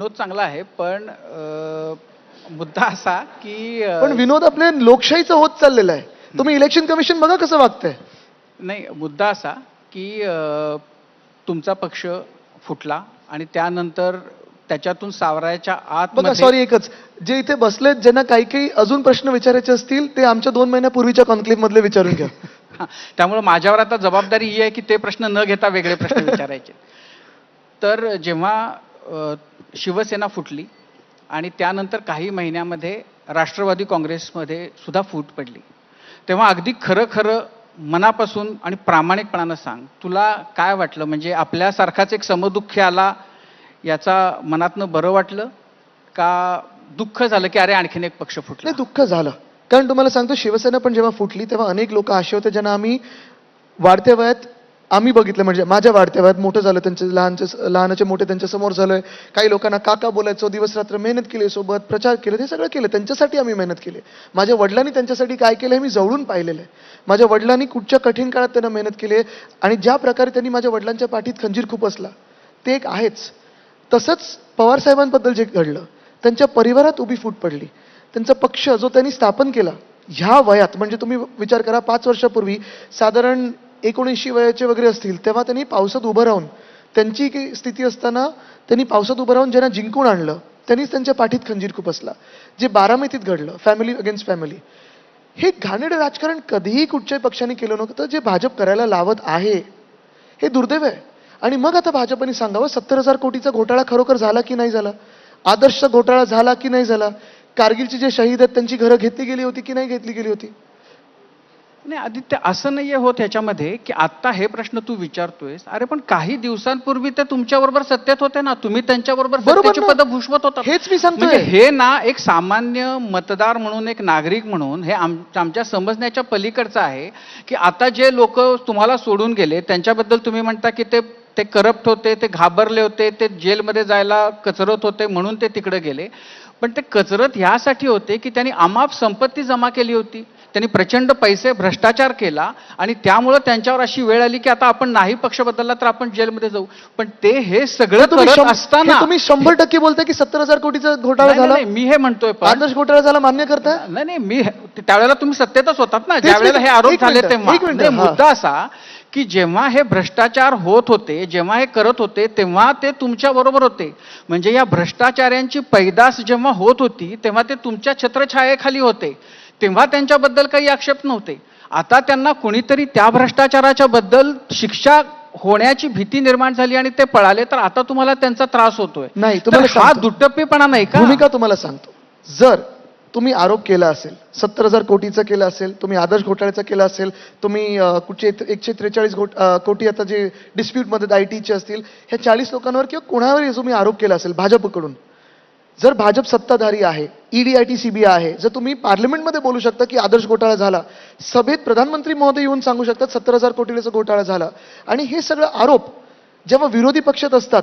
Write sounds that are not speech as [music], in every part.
विनोद चांगला आहे पण मुद्दा असा की पण विनोद आपले लोकशाहीचं होत चाललेलं आहे. तुम्ही इलेक्शन कमिशन बघा कसं वागतंय. नाही मुद्दा असा की तुमचा पक्ष फुटला आणि त्यानंतर त्याच्यातून सावरायच्या बघा आत सॉरी एकच. जे इथे बसलेत ज्यांना काही काही अजून प्रश्न विचारायचे असतील ते आमच्या दोन महिन्यापूर्वीच्या कॉन्क्लेव्ह मधले विचारून घ्या. [laughs] त्यामुळे माझ्यावर आता जबाबदारी ही आहे की ते प्रश्न न घेता वेगळे प्रश्न [laughs] विचारायचे. तर जेव्हा शिवसेना फुटली आणि त्यानंतर काही महिन्यामध्ये राष्ट्रवादी काँग्रेसमध्ये सुद्धा फूट पडली. तेव्हा अगदी खरं खरं मनापासून आणि प्रामाणिकपणानं सांग तुला काय वाटलं? म्हणजे आपल्यासारखाच एक समदुःखी आला याचा मनातनं बरं वाटलं का दुःख झालं की अरे आणखीन एक पक्ष फुटला? दुःख झालं. कारण तुम्हाला सांगतो शिवसेना पण जेव्हा फुटली तेव्हा अनेक लोक असे होते ज्यांना आम्ही वाढत्या वयात आम्ही बघितलं म्हणजे माझ्या वाढत्या वयात मोठं झालं त्यांचे लहानचे लहानाचे मोठे त्यांच्यासमोर आहे काही लोकांना काका बोलायचो दिवस रात्र मेहनत केली सोबत प्रचार केले ते सगळं केलं. त्यांच्यासाठी आम्ही मेहनत केली. माझ्या वडिलांनी त्यांच्यासाठी काय केलं हे मी जवळून पाहिलेलं आहे माझ्या वडिलांनी कुठच्या कठीण काळात त्यांना मेहनत केली आहे आणि ज्या प्रकारे त्यांनी माझ्या वडिलांच्या पाठीत खंजीर खूप असला ते एक आहेच. तसंच पवार साहेबांबद्दल जे घडलं त्यांच्या परिवारात उभी फूट पडली. त्यांचा पक्ष जो त्यांनी स्थापन केला ह्या वयात म्हणजे तुम्ही विचार करा पाच वर्षापूर्वी साधारण एकोणीसशे वयाचे वगैरे असतील तेव्हा त्यांनी पावसात उभं राहून त्यांची स्थिती असताना त्यांनी पावसात उभं राहून ज्यांना जिंकून आणलं त्यांनीच त्यांच्या पाठीत खंजीर खुपसला. जे बारामतीत घडलं फॅमिली अगेन्स्ट फॅमिली हे घाणेरडं राजकारण कधीही कुठच्याही पक्षाने केलं नव्हतं जे भाजप करायला लावत आहे हे दुर्दैव आहे. आणि मग आता भाजपने सांगावं सत्तर हजार कोटीचा घोटाळा खरोखर झाला की नाही झाला? आदर्शचा घोटाळा झाला की नाही झाला? कारगिलचे जे शहीद आहेत त्यांची घरं घेतली गेली होती की नाही घेतली गेली होती? नाही आदित्य असं नाहीये होत ह्याच्यामध्ये की आत्ता हे प्रश्न तू विचारतोयस. अरे पण काही दिवसांपूर्वी ते तुमच्या बरोबर सत्तेत होते ना. तुम्ही त्यांच्याबरोबर बरोबर. पद भूषवत होता हेच मी सांगतोय. म्हणजे हे ना एक सामान्य मतदार म्हणून एक नागरिक म्हणून हे आम- आमच्या समजण्याच्या पलीकडचं आहे की आता जे लोक तुम्हाला सोडून गेले त्यांच्याबद्दल तुम्ही म्हणता की ते ते करप्ट होते ते घाबरले होते ते जेलमध्ये जायला कचरत होते म्हणून ते तिकडे गेले. पण ते कचरत ह्यासाठी होते की त्यांनी अमाप संपत्ती जमा केली होती. त्यांनी प्रचंड पैसे भ्रष्टाचार केला आणि त्यामुळं त्यांच्यावर अशी वेळ आली की आता आपण नाही पक्ष बदलला तर आपण जेलमध्ये जाऊ. पण ते हे सगळं करत असताना तुम्ही शंभर टक्के बोलताय की सत्तर हजार कोटीचा घोटाळा झाला? नाही, मी हे म्हणतोय आदर्श घोटाळा झाला मान्य करताय? नाही नाही मी त्यावेळेला तुम्ही सत्तेतच होतात ना. तेच ज्या वेळेला मी- हे आरोप झाले तेव्हा. हा. मुद्दा असा की जेव्हा हे भ्रष्टाचार होत होते जेव्हा हे करत होते तेव्हा ते तुमच्या बरोबर होते. म्हणजे या भ्रष्टाचार्यांची पैदास जेव्हा होत होती तेव्हा ते तुमच्या छत्रछायेखाली होते. तेव्हा त्यांच्याबद्दल काही आक्षेप नव्हते. आता त्यांना कोणीतरी त्या भ्रष्टाचाराच्या बद्दल शिक्षा होण्याची भीती निर्माण झाली आणि ते पळाले तर आता तुम्हाला त्यांचा त्रास होतोय. नाही, तुम्हाला हा सांगतो. दुटप्पीपणा नाही का? भूमिका तुम्हाला सांगतो. जर तुम्ही आरोप केला असेल सत्तर हजार कोटीचा केला असेल तुम्ही आदर्श घोटाळ्याचा केला असेल तुम्ही कुठचे एकशे त्रेचाळीस घोट कोटी आता जे डिस्प्यूटमध्ये आय टीचे असतील ह्या चाळीस लोकांवर किंवा कोणावर तुम्ही आरोप केला असेल भाजपकडून जर भाजप सत्ताधारी आहे E ED I T CBI आहे जर तुम्ही पार्लमेंटमध्ये बोलू शकता की आदर्श घोटाळा झाला सभेत प्रधानमंत्री महोदय येऊन सांगू शकतात सत्तर हजार कोटीचा घोटाळा झाला. आणि हे सगळं आरोप जेव्हा विरोधी पक्षात असतात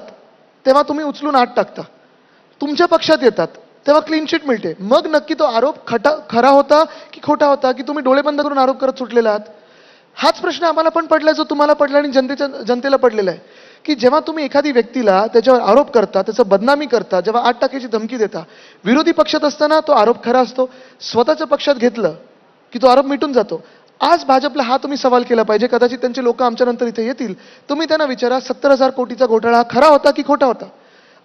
तेव्हा तुम्ही उचलून आत टाकता. तुमच्या पक्षात येतात तेव्हा क्लीन शीट मिळते. मग नक्की तो आरोप खटा खरा होता की खोटा होता की तुम्ही डोळे बंद करून आरोप करत सुटलेला आहात? हाच प्रश्न आम्हाला पण पडलाय जो तुम्हाला पडला आणि जनतेच्या जनतेला पडलेला आहे. की जेव्हा तुम्ही एखादी व्यक्तीला त्याच्यावर आरोप करता त्याचं बदनामी करता जेव्हा आठ टाक्याची धमकी देता विरोधी पक्षात असताना तो आरोप खरा असतो. स्वतःच्या पक्षात घेतलं की तो आरोप मिटून जातो. आज भाजपला हा तुम्ही सवाल केला पाहिजे. कदाचित त्यांचे लोक आमच्यानंतर इथे येतील. तुम्ही त्यांना विचारा सत्तर हजार कोटीचा घोटाळा हा खरा होता की खोटा होता?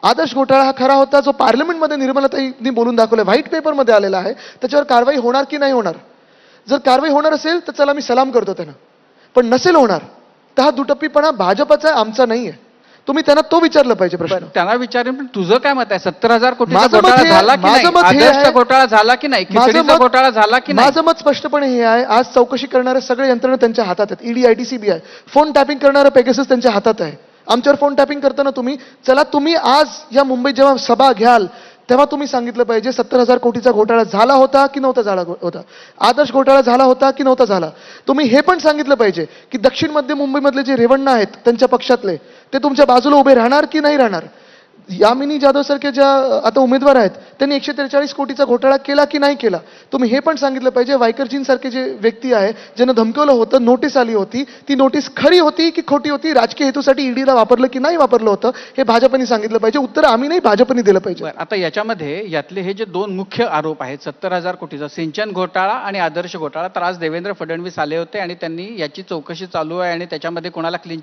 आदर्श घोटाळा हा खरा होता जो पार्लमेंटमध्ये निर्मलाताईंनी बोलून दाखवला व्हाईट पेपरमध्ये आलेला आहे. त्याच्यावर कारवाई होणार की नाही होणार? जर कारवाई होणार असेल तर चला मी सलाम करतो त्यांना. पण नसेल होणार तर हा दुटप्पीपणा भाजपचा आहे आमचा नाही आहे. तुम्ही त्यांना तो विचारलं पाहिजे प्रश्न. त्यांना विचारेन पण तुझं काय मत आहे? सत्तर हजार मत घोटाळा आहे- झाला की नाही? आहे- घोटाळा झाला की नाही? माझं मत- घोटाळा झाला की नाही? माझं मत स्पष्टपणे हे आहे आज चौकशी करणारे सगळे यंत्रणा त्यांच्या हातात आहेत. ED I T CBI phone tapping करणारं पेगेसस त्यांच्या हातात आहे. आमच्यावर फोन टॅपिंग करताना तुम्ही चला तुम्ही आज या मुंबईत जेव्हा सभा घ्याल तेव्हा तुम्ही सांगितलं पाहिजे सत्तर हजार कोटीचा घोटाळा झाला होता की नव्हता झाला होता? आदर्श घोटाळा झाला होता की नव्हता झाला? तुम्ही हे पण सांगितलं पाहिजे की दक्षिण मध्य मुंबईमधले जे रेवण्णा आहेत त्यांच्या पक्षातले ते तुमच्या बाजूला उभे राहणार की नाही राहणार? यामिनी जाधव सारखे ज्या आता उमेदवार आहेत त्यांनी एकशे त्रेचाळीस कोटीचा घोटाळा केला की नाही केला? तुम्ही हे पण सांगितलं पाहिजे वायकरजींसारखे जे व्यक्ती आहे ज्यांना धमकवलं होतं नोटीस आली होती ती नोटीस खरी होती की खोटी होती? राजकीय हेतूसाठी ईडीला वापरलं की नाही वापरलं होतं? हे भाजपने सांगितलं पाहिजे उत्तर आम्ही नाही भाजपने दिलं पाहिजे. आता याच्यामध्ये यातले हे जे दोन मुख्य आरोप आहेत सत्तर हजार कोटीचा सिंचन घोटाळा आणि आदर्श घोटाळा तर आज देवेंद्र फडणवीस आले होते आणि त्यांनी याची चौकशी चालू आहे आणि त्याच्यामध्ये कोणाला क्लीन